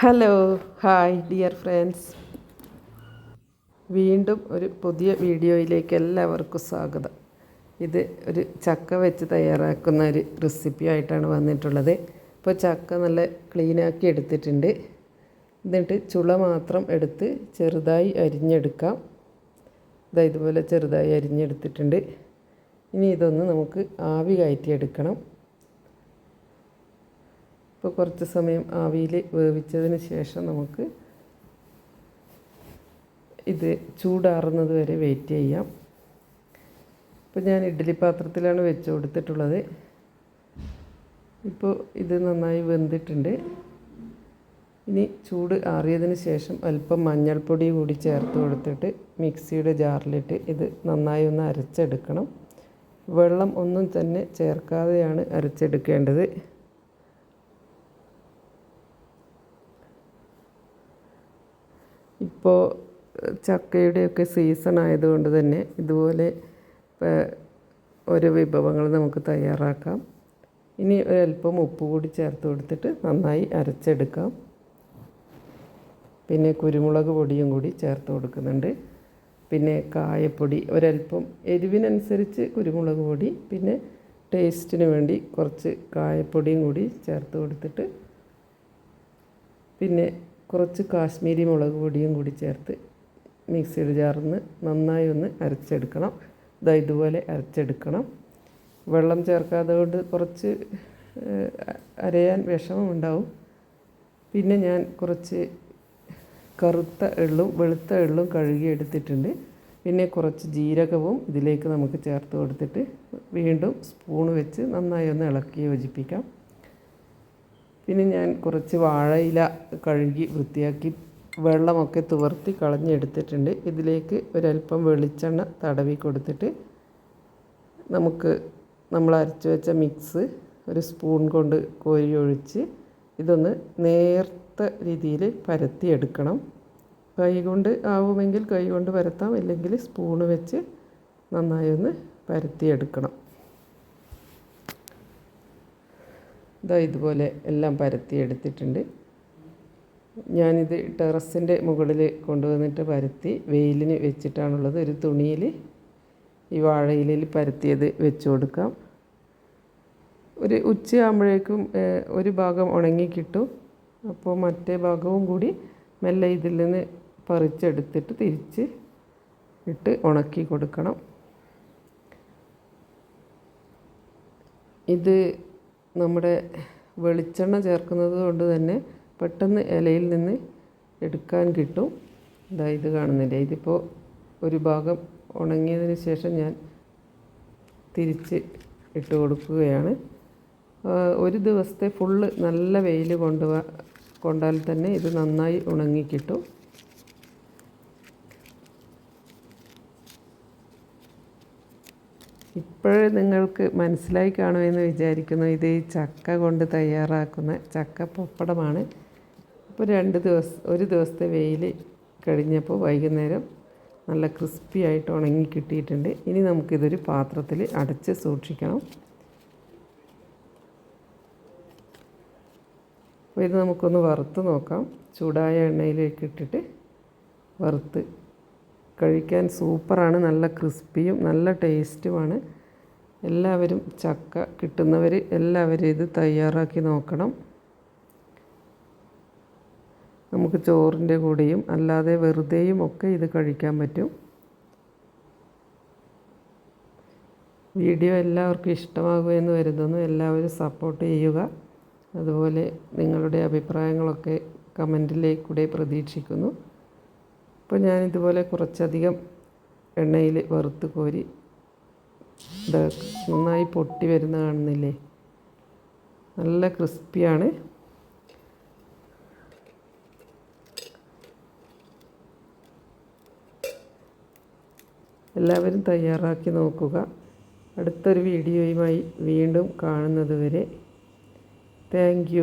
Hello hi dear friends വീണ്ടും ഒരു പുതിയ വീഡിയോയിലേക്ക് എല്ലാവർക്കും സ്വാഗതം. ഇത് ഒരു ചക്ക വെച്ച് തയ്യാറാക്കുന്ന ഒരു റെസിപ്പി ആയിട്ടാണ് വന്നിട്ടുള്ളത്. ഇപ്പോൾ ചക്ക നല്ല ക്ലീനാക്കി എടുത്തിട്ടുണ്ട്. എന്നിട്ട് ചുള മാത്രം എടുത്ത് ചെറുതായി അരിഞ്ഞെടുക്കാം. ഇതാ ഇതുപോലെ ചെറുതായി അരിഞ്ഞെടുത്തിട്ടുണ്ട്. ഇനി ഇതൊന്ന് നമുക്ക് ആവി കയറ്റിയെടുക്കണം. ഇപ്പോൾ കുറച്ച് സമയം ആവിയിൽ വേവിച്ചതിന് ശേഷം നമുക്ക് ഇത് ചൂടാറുന്നത് വരെ വെയിറ്റ് ചെയ്യാം. ഇപ്പോൾ ഞാൻ ഇഡ്ഡലി പാത്രത്തിലാണ് വെച്ച് കൊടുത്തിട്ടുള്ളത്. ഇപ്പോൾ ഇത് നന്നായി വെന്തിട്ടുണ്ട്. ഇനി ചൂട് ആറിയതിന് ശേഷം അല്പം മഞ്ഞൾപ്പൊടി കൂടി ചേർത്ത് കൊടുത്തിട്ട് മിക്സിയുടെ ജാറിലിട്ട് ഇത് നന്നായി ഒന്ന് അരച്ചെടുക്കണം. വെള്ളം ഒന്നും തന്നെ ചേർക്കാതെയാണ് അരച്ചെടുക്കേണ്ടത്. ഇപ്പോൾ ചക്കയുടെയൊക്കെ സീസൺ ആയതുകൊണ്ട് തന്നെ ഇതുപോലെ ഓരോ വിഭവങ്ങൾ നമുക്ക് തയ്യാറാക്കാം. ഇനി ഒരല്പം ഉപ്പ് കൂടി ചേർത്ത് കൊടുത്തിട്ട് നന്നായി അരച്ചെടുക്കാം. പിന്നെ കുരുമുളക് പൊടിയും കൂടി ചേർത്ത് കൊടുക്കുന്നുണ്ട്. പിന്നെ കായപ്പൊടി ഒരല്പം എരിവിനനുസരിച്ച് കുരുമുളക് പൊടി പിന്നെ ടേസ്റ്റിന് വേണ്ടി കുറച്ച് കായപ്പൊടിയും കൂടി ചേർത്ത് കൊടുത്തിട്ട് പിന്നെ കുറച്ച് കാശ്മീരി മുളക് പൊടിയും കൂടി ചേർത്ത് മിക്സിയിൽ ചേർന്ന് നന്നായി ഒന്ന് അരച്ചെടുക്കണം. ഇതാ ഇതുപോലെ അരച്ചെടുക്കണം. വെള്ളം ചേർക്കാതെ കൊണ്ട് കുറച്ച് അരയാൻ വിഷമമുണ്ടാവും പിന്നെ ഞാൻ കുറച്ച് കറുത്ത എള്ളും വെളുത്ത എള്ളും കഴുകി എടുത്തിട്ടുണ്ട്. പിന്നെ കുറച്ച് ജീരകവും ഇതിലേക്ക് നമുക്ക് ചേർത്ത് കൊടുത്തിട്ട് വീണ്ടും സ്പൂൺ വെച്ച് നന്നായി ഒന്ന് ഇളക്കി യോജിപ്പിക്കാം. പിന്നെ ഞാൻ കുറച്ച് വാഴയില കഴുകി വൃത്തിയാക്കി വെള്ളമൊക്കെ തുവർത്തി കളഞ്ഞെടുത്തിട്ടുണ്ട്. ഇതിലേക്ക് ഒരല്പം വെളിച്ചെണ്ണ തടവി കൊടുത്തിട്ട് നമുക്ക് നമ്മൾ അരച്ച് വെച്ച മിക്സ് ഒരു സ്പൂൺ കൊണ്ട് കോരി ഒഴിച്ച് ഇതൊന്ന് നേർത്ത രീതിയിൽ പരത്തിയെടുക്കണം. കൈ കൊണ്ട് ആവുമെങ്കിൽ കൈ കൊണ്ട് പരത്താം അല്ലെങ്കിൽ സ്പൂണ് വെച്ച് നന്നായി ഒന്ന് പരത്തിയെടുക്കണം. ഇതാ ഇതുപോലെ എല്ലാം പരത്തി എടുത്തിട്ടുണ്ട്. ഞാനിത് ടെറസിന്റെ മുകളിൽ കൊണ്ടുവന്നിട്ട് പരത്തി വെയിലിന് വെച്ചിട്ടാണുള്ളത്. ഒരു തുണിയിൽ ഈ വാഴയിലയിൽ പരത്തിയത് വെച്ച് കൊടുക്കാം. ഒരു ഉച്ചയാകുമ്പോഴേക്കും ഒരു ഭാഗം ഉണങ്ങി കിട്ടും. അപ്പോൾ മറ്റേ ഭാഗവും കൂടി മെല്ലെ ഇതിൽ നിന്ന് പറിച്ചെടുത്തിട്ട് തിരിച്ച് ഇട്ട് ഉണക്കി കൊടുക്കണം. ഇത് നമ്മുടെ വെളിച്ചെണ്ണ ചേർക്കുന്നത് കൊണ്ട് തന്നെ പെട്ടെന്ന് ഇലയിൽ നിന്ന് എടുക്കാൻ കിട്ടും. ഇതാ ഇത് കാണുന്നില്ലേ? ഇതിപ്പോൾ ഒരു ഭാഗം ഉണങ്ങിയതിന് ശേഷം ഞാൻ തിരിച്ച് ഇട്ട് കൊടുക്കുകയാണ്. ഒരു ദിവസത്തെ ഫുള്ള് നല്ല വെയിൽ കൊണ്ടുപോകാൻ കൊണ്ടാൽ തന്നെ ഇത് നന്നായി ഉണങ്ങി ഇപ്പോഴേ നിങ്ങൾക്ക് മനസ്സിലായി കാണുമെന്ന് വിചാരിക്കുന്നു. ഇത് ചക്ക കൊണ്ട് തയ്യാറാക്കുന്ന ചക്ക പപ്പടമാണ്. ഇപ്പോൾ രണ്ട് ദിവസം ഒരു ദിവസത്തെ വെയിൽ കഴിഞ്ഞപ്പോൾ വൈകുന്നേരം നല്ല ക്രിസ്പി ആയിട്ട് ഉണങ്ങി കിട്ടിയിട്ടുണ്ട്. ഇനി നമുക്കിതൊരു പാത്രത്തിൽ അടച്ച് സൂക്ഷിക്കണം. അപ്പോൾ ഇത് നമുക്കൊന്ന് വറുത്ത് നോക്കാം. ചൂടായ എണ്ണയിലേക്ക് ഇട്ടിട്ട് വറുത്ത് കഴിക്കാൻ സൂപ്പറാണ്. നല്ല ക്രിസ്പിയും നല്ല ടേസ്റ്റുമാണ്. എല്ലാവരും ചക്ക കിട്ടുന്നവർ എല്ലാവരും ഇത് തയ്യാറാക്കി നോക്കണം. നമുക്ക് ചോറിന്റെ കൂടെയും അല്ലാതെ വെറുതെയും ഒക്കെ ഇത് കഴിക്കാൻ പറ്റും. വീഡിയോ എല്ലാവർക്കും ഇഷ്ടമാകുമെന്ന് കരുതുന്നു. എല്ലാവരും സപ്പോർട്ട് ചെയ്യുക. അതുപോലെ നിങ്ങളുടെ അഭിപ്രായങ്ങളൊക്കെ കമന്റിലേക്കൂടെ പ്രതീക്ഷിക്കുന്നു. അപ്പോൾ ഞാനിതുപോലെ കുറച്ചധികം എണ്ണയിൽ വറുത്ത് കോരി നന്നായി പൊട്ടി വരുന്ന കാണുന്നില്ലേ? നല്ല ക്രിസ്പിയാണ്. എല്ലാവരും തയ്യാറാക്കി നോക്കുക. അടുത്തൊരു വീഡിയോയുമായി വീണ്ടും കാണുന്നത് വരെ. താങ്ക്